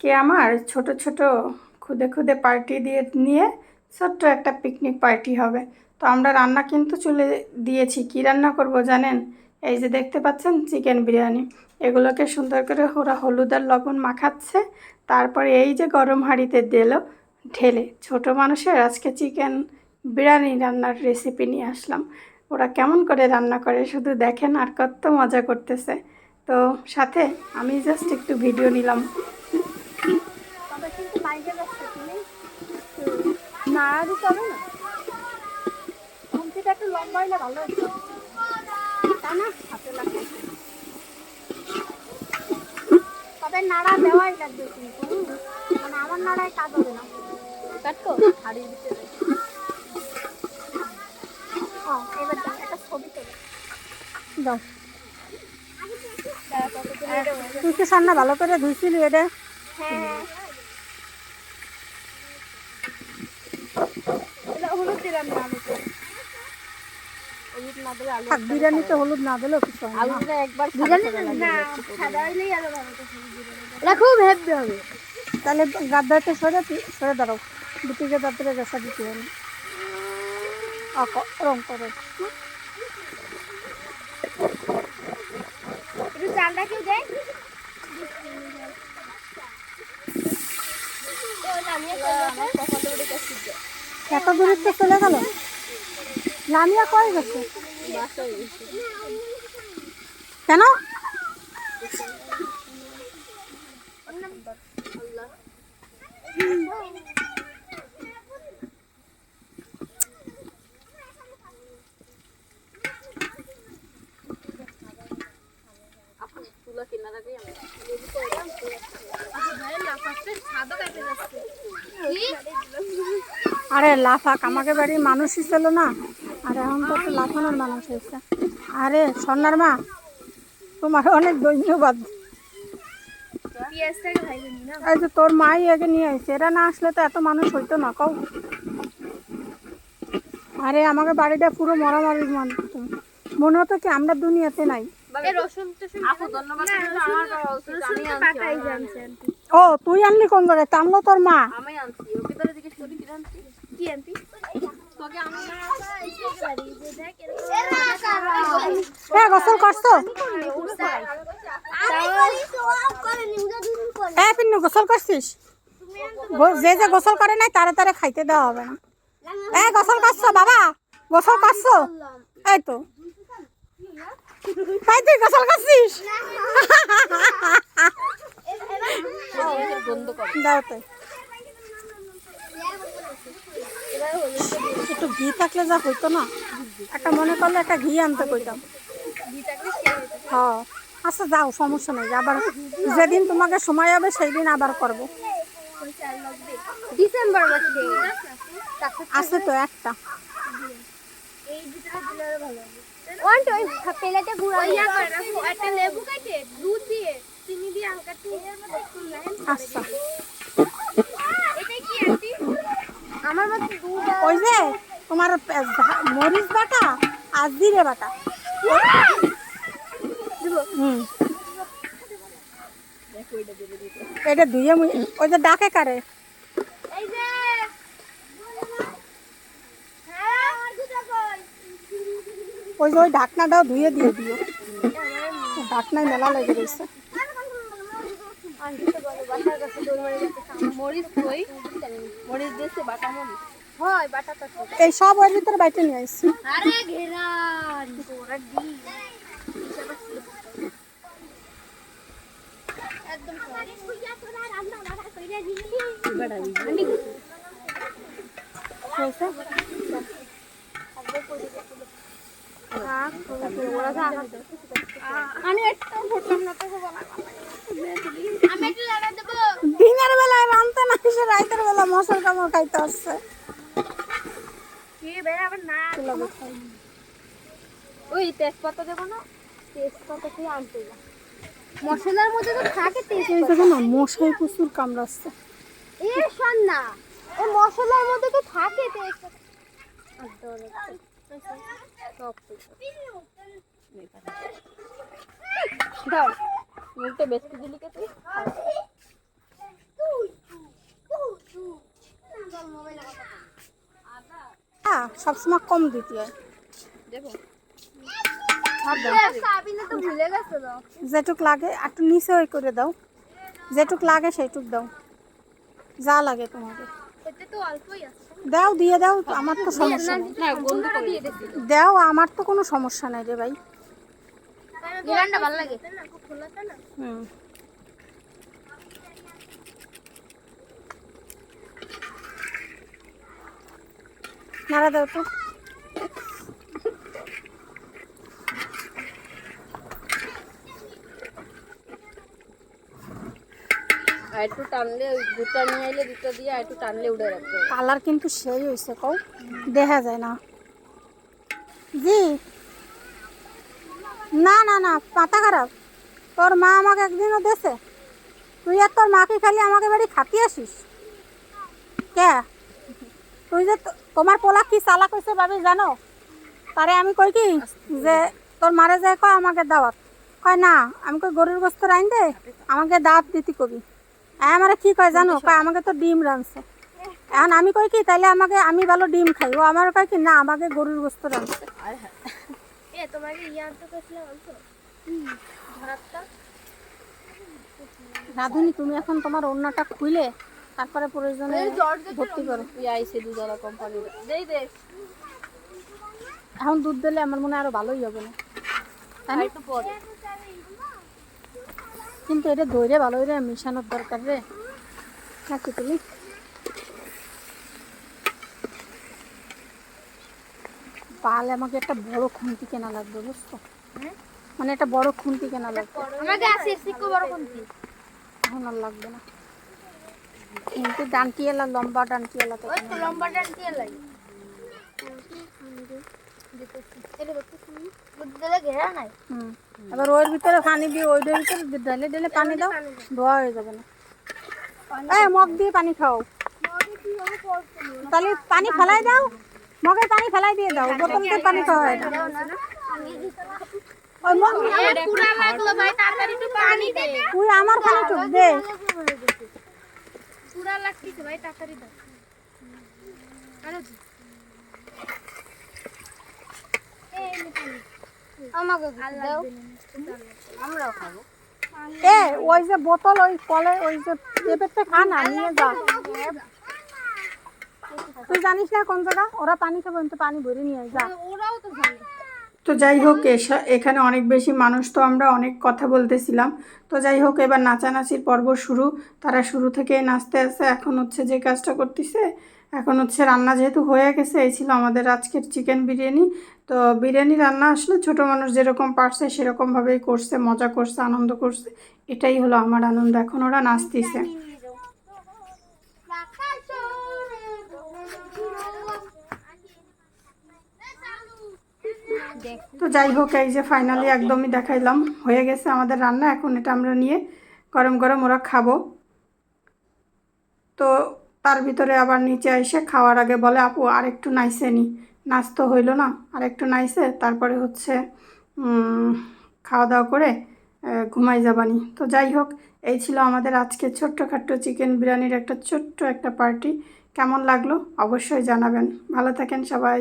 আজকে আমার ছোট ছোট খুদে খুদে পার্টি দিয়ে, নিয়ে ছোট্ট একটা পিকনিক পার্টি হবে। তো আমরা রান্না কিন্তু চলে দিয়েছি। কি রান্না করব জানেন? এই যে দেখতে পাচ্ছেন চিকেন বিরিয়ানি। এগুলোকে সুন্দর করে ওরা হলুদ আর লবণ মাখাচ্ছে। তারপরে এই যে গরম হাঁড়িতে দিল ঢেলে ছোট মানুষের আজকে চিকেন বিরিয়ানি রান্নার রেসিপি নিয়ে আসলাম। ওরা কেমন করে রান্না করে শুধু দেখেন আর কত মজা করতেছে। তো সাথে আমি জাস্ট একটু ভিডিও নিলাম। কিন্তু তুমি নাড়া দিতে হবে না? ঘুমটিটা একটু লম্বা হলে ভালো হতো। তা না হাতে লাগবে। তবে নাড়া দেওয়াই লাগবে কিন্তু মানে আমার নাড়ায় কাজ হবে না। কাটকো হাড়ির ভিতরে। ও এবার একটা ছবি তোলো। দাও। তুই কি সান্না ভালো করে ধুইছিলি এটা। হ্যাঁ এটা হলুদ দিলাম না আলুতে হলুদ না দিলে আলু থাক বিরিয়ানিতে হলুদ না দিলেও কিছু হয় আলুটা একবার বিরিয়ানি না সাদা হইলেই আলু এটা খুব হেভি হবে। তাহলে গাদ্দাতে সরে সরে দাঁড়াও। দুটিকে তাড়াতাড়ি গেছা দিতে হবে রং করে। একটু চালটা কেউ দেয় এত দূরত্ব চলে গেল। লামিয়া কয়ে গেছে? কেন? আরে লাফাক আমাকে বাড়ির মানুষই ছিল না। আর এখন তো লাফানোর মানুষ হয়েছে। আরে স্বর্ণার মা তোমার অনেক ধন্যবাদ। এই যে তোর মাই আগে নিয়ে আসছে এরা না আসলে তো এত মানুষ হইতো না কও। আরে আমাকে বাড়িটা পুরো মরামারির মান মনে হতো কি আমরা দুনিয়াতে নাই। এই রসুন টসুন আপু ধন্যবাদ আমার পাওয়া উচিত আমি পাকাই জানছি ও তুই আনলি কোন জায়গায়? টানলো তোর মা। আমি আনছি ওকে ধরে জিজ্ঞেস করি কি আনছি কি আনছি হ্যাঁ গোসল করছ? হ্যাঁ পিন্নু গোসল করছিস? গো- যে যে গোসল করে নাই তারে তারে খাইতে দেওয়া হবে না। হ্যাঁ গোসল করছ বাবা? গোসল করছ? এই তো। তাই তুই গোসল করছিস? দাও তো। একটু ঘি থাকলে যা হইতো না? একটা মনে করলে একটা ঘি আনতে কইতাম। হ্যাঁ। আচ্ছা যাও সমস্যা নেই আবার যেদিন তোমাকে সময় হবে সেই দিন আবার করব। ডিসেম্বর মাসে। আছে তো একটা আচ্ছা এটা কি আন্টি আমার মতে দুধ আর- ওই যে তোমার মরিচ বাটা আর জিরে বাটা। হুম। এটা মুই ওই যে ডাকে কারে। হ্যাঁ? ওই যে ওই ঢাকনাটাও ধুয়ে দিয়ে দিও। ঢাকনায় মেলা লেগে রয়েছে। মরিচ কই? মরিচ দিয়েছে বাটা মরিচ এই সব ওর ভিতরে বাইটে নিয়ে আসছি আরে ঘেরা তোরা দি একদম? আমি একটা দিনের বেলায় রানতে না এসে রাতের বেলা মশার কামড় খাইতে আসছে? ওই তেজপাতা দেবো না তেজপাতা কি আনতে মশলার মধ্যে তো থাকে তেজপাতা। না মশাই প্রচুর কামড়াচ্ছে। এ শোন না ও মশলার মধ্যে তো থাকে তেজপাতা। দাও মুখটা বেশি দিলি কে তুই? সবসময় কম দিতে হয়। যেটুক লাগে একটু নিচে ওই করে দাও। যেটুক লাগে সেইটুক দাও। যা লাগে তোমাকে। এতে তো অল্পই আছে। দাও দিয়ে দাও আমার তো সমস্যা নেই। দাও আমার তো কোনো সমস্যা নাই রে ভাই। ভালো লাগে। হুম। নাড়া দাও তো আর একটু টানলে দুটা নিয়ে আইলে দুটো দিয়ে আর একটু টানলে উঠে রাখতে হবে কালার কিন্তু সেই হয়েছে কও দেখা যায় না। জি। না না না পাতা খারাপ। তোর মা আমাকে একদিনও দেছে। তুই আর তোর মাকে খালি আমাকে বাড়ি খাতি আসিস। কে? তুই যে তোমার পোলা কি চালাক হয়েছে ভাবি জানো? তারে আমি কই কি যে তোর মারে যায় কয় আমাকে দাওয়াত। কয় না আমি কই গরুর গোস্ত রাইন দে আমাকে দাওয়াত দিতি কবি। আমারে কি কয় জানো? কয় আমাকে তো ডিম রাঁধছে এখন আমি কই কি তাইলে আমাকে আমি ভালো ডিম খাই। ও আমার কয় কি না আমাকে গরুর গোস্ত রাঁধছে রাধুনি তুমি এখন তোমার অন্যটা খুলে তারপরে প্রয়োজনে ভর্তি করো। আইসে দুজলা কোম্পানির দেই দে। এখন দুধ দিলে আমার মনে আরও ভালোই হবে না। একটু পরে। কিন্তু এটা দইরে ভালো রে মিশানোর দরকার রে। নাকি তুমি? তাহলে আমাকে একটা বড় খুন্তি কেনা লাগবে বুঝছ? মানে একটা বড় খুন্তি কেনা লাগবে। আমাকে আছে বড় কোনটি এখন আর লাগবে না। খুন্তি ডান্টিয়েলা লম্বা ডান্টিয়েলা তো লম্বা ডান্টি লাগে এটা দেখতে শুনি বুদ্ধ দিলে ঘেরা নাই। হুম। এবার ওর ভিতরে পানি দিয়ে ওই ভিতরে ঢেলে ঢেলে পানি দাও ধোয়া হয়ে যাবে না। এই মগ দিয়ে পানি খাও। তাহলে পানি ফেলাই দাও মগে পানি ফেলাই দিয়ে দাও বোতল দিয়ে পানি খাওয়া হয় না। আমার পানি টুক দে। পুরা লাগতেছে ভাই তাড়াতাড়ি দাও। খাব। এ ওই যে বোতল ওই কলে ওই যে পেঁপেতে খা না নিয়ে যা। তুই জানিস না কোন জায়গা? ওরা পানি খাবে কিন্তু পানি ভরে নিয়ে যা। ওরাও তো জানে। তো যাই হোক এখানে অনেক বেশি মানুষ তো আমরা অনেক কথা বলতেছিলাম। তো যাই হোক, এবার নাচানাচির পর্ব শুরু। তারা শুরু থেকে নাচতে আসে এখন হচ্ছে যে কাজটা করতেছে। এখন হচ্ছে রান্না যেহেতু হয়ে গেছে, এই ছিল আমাদের আজকের চিকেন বিরিয়ানি। তো বিরিয়ানি রান্না আসলে ছোট মানুষ যেরকম পারছে, সেরকমভাবেই করছে, মজা করছে, আনন্দ করছে। এটাই হলো আমার আনন্দ। এখন ওরা নাচতেছে। তো যাই হোক, এই যে ফাইনালি একদমই দেখাইলাম। হয়ে গেছে আমাদের রান্না, এখন এটা আমরা নিয়ে গরম গরম ওরা খাব। তো তার ভিতরে আবার নিচে এসে খাওয়ার আগে বলে, আপু আর একটু নাইসে নি। নাচ তো হইল না আর একটু নাইসে তারপরে হচ্ছে খাওয়া দাওয়া করে ঘুমাই যাবানি। তো যাই হোক, এই ছিল আমাদের আজকে ছোট্টখাট্ট চিকেন বিরিয়ানির একটা ছোট্ট একটা পার্টি। কেমন লাগল? অবশ্যই জানাবেন। ভালো থাকেন সবাই।